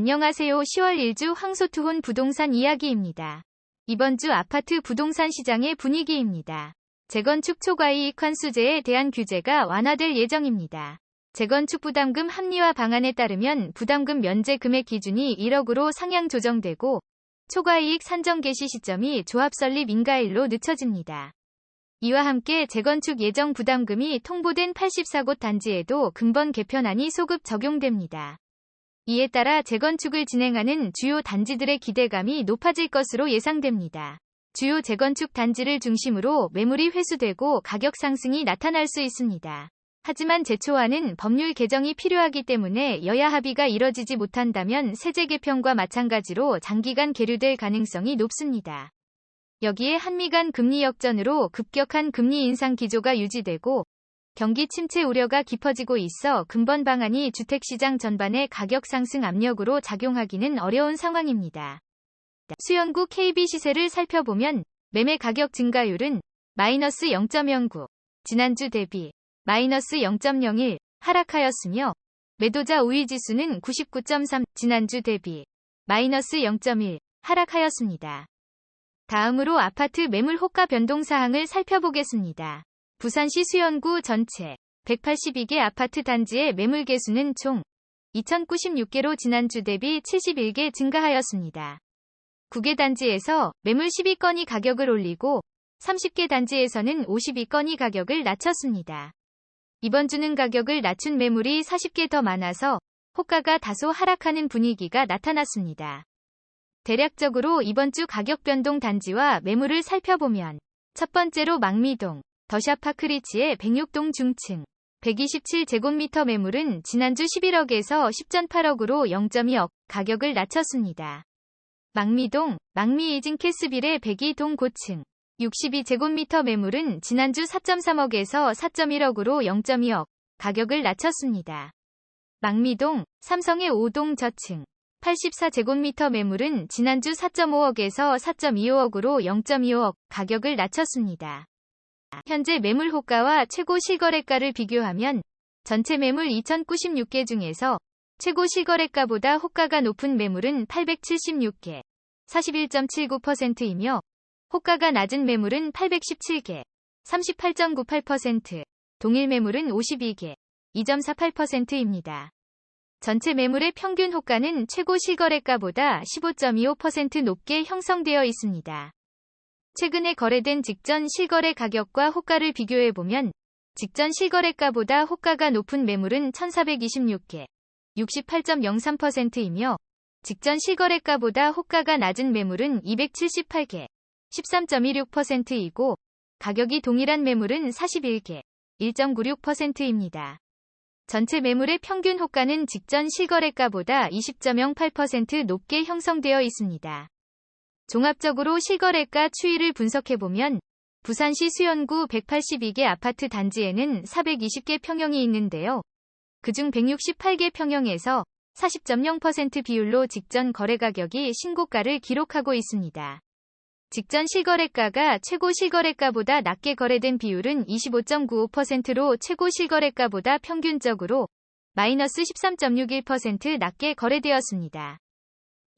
안녕하세요. 10월 1주 황소투혼 부동산 이야기입니다. 이번 주 아파트 부동산 시장의 분위기입니다. 재건축 초과이익 환수제에 대한 규제가 완화될 예정입니다. 재건축 부담금 합리화 방안에 따르면 부담금 면제 금액 기준이 1억으로 상향 조정되고 초과이익 산정 개시 시점이 조합 설립 인가일로 늦춰집니다. 이와 함께 재건축 예정 부담금이 통보된 84곳 단지에도 근본 개편안이 소급 적용됩니다. 이에 따라 재건축을 진행하는 주요 단지들의 기대감이 높아질 것으로 예상됩니다. 주요 재건축 단지를 중심으로 매물이 회수되고 가격 상승이 나타날 수 있습니다. 하지만 제초안은 법률 개정이 필요하기 때문에 여야 합의가 이뤄지지 못한다면 세제 개편과 마찬가지로 장기간 계류될 가능성이 높습니다. 여기에 한미 간 금리 역전으로 급격한 금리 인상 기조가 유지되고 경기 침체 우려가 깊어지고 있어 근본 방안이 주택시장 전반의 가격 상승 압력으로 작용하기는 어려운 상황입니다. 수연구 KB 시세를 살펴보면 매매 가격 증가율은 마이너스 0.09, 지난주 대비 마이너스 0.01 하락하였으며 매도자 우위 지수는 99.3, 지난주 대비 마이너스 0.1 하락하였습니다. 다음으로 아파트 매물 호가 변동 사항을 살펴보겠습니다. 부산시 수연구 전체 182개 아파트 단지의 매물 개수는 총 2096개로 지난주 대비 71개 증가하였습니다. 9개 단지에서 매물 12건이 가격을 올리고 30개 단지에서는 52건이 가격을 낮췄습니다. 이번 주는 가격을 낮춘 매물이 40개 더 많아서 호가가 다소 하락하는 분위기가 나타났습니다. 대략적으로 이번 주 가격 변동 단지와 매물을 살펴보면 첫 번째로 망미동, 더샤파크리치의 106동 중층 127제곱미터 매물은 지난주 11억에서 10.8억으로 0.2억 가격을 낮췄습니다. 망미동, 망미이진 캐스빌의 102동 고층 62제곱미터 매물은 지난주 4.3억에서 4.1억으로 0.2억 가격을 낮췄습니다. 망미동, 삼성의 5동 저층 84제곱미터 매물은 지난주 4.5억에서 4.25억으로 0.25억 가격을 낮췄습니다. 현재 매물 호가와 최고 실거래가를 비교하면 전체 매물 2096개 중에서 최고 실거래가보다 호가가 높은 매물은 876개, 41.79%이며 호가가 낮은 매물은 817개, 38.98%, 동일 매물은 52개, 2.48%입니다. 전체 매물의 평균 호가는 최고 실거래가보다 15.25% 높게 형성되어 있습니다. 최근에 거래된 직전 실거래 가격과 호가를 비교해보면 직전 실거래가보다 호가가 높은 매물은 1426개, 68.03%이며 직전 실거래가보다 호가가 낮은 매물은 278개, 13.16%이고 가격이 동일한 매물은 41개, 1.96%입니다. 전체 매물의 평균 호가는 직전 실거래가보다 20.08% 높게 형성되어 있습니다. 종합적으로 실거래가 추이를 분석해보면 부산시 수연구 182개 아파트 단지에는 420개 평형이 있는데요. 그중 168개 평형에서 40.0% 비율로 직전 거래 가격이 신고가를 기록하고 있습니다. 직전 실거래가가 최고 실거래가보다 낮게 거래된 비율은 25.95%로 최고 실거래가보다 평균적으로 마이너스 13.61% 낮게 거래되었습니다.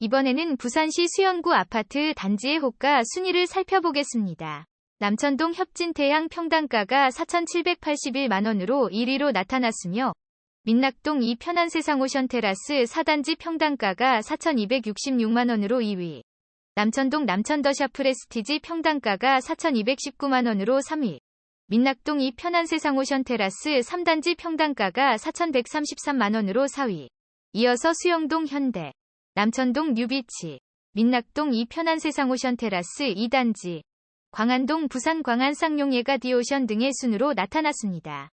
이번에는 부산시 수연구 아파트 단지의 호가 순위를 살펴보겠습니다. 남천동 협진태양 평당가가 4,781만원으로 1위로 나타났으며 민낙동 이 편안세상 오션 테라스 4단지 평당가가 4,266만원으로 2위. 남천동 남천더샤 프레스티지 평당가가 4,219만원으로 3위. 민낙동 이 편안세상 오션 테라스 3단지 평당가가 4,133만원으로 4위. 이어서 수영동 현대, 남천동 뉴비치, 민낙동 이 편안세상 오션 테라스 2단지, 광안동 부산 광안 쌍용예가 디오션 등의 순으로 나타났습니다.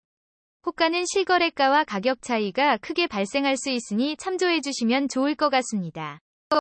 호가는 실거래가와 가격 차이가 크게 발생할 수 있으니 참조해 주시면 좋을 것 같습니다.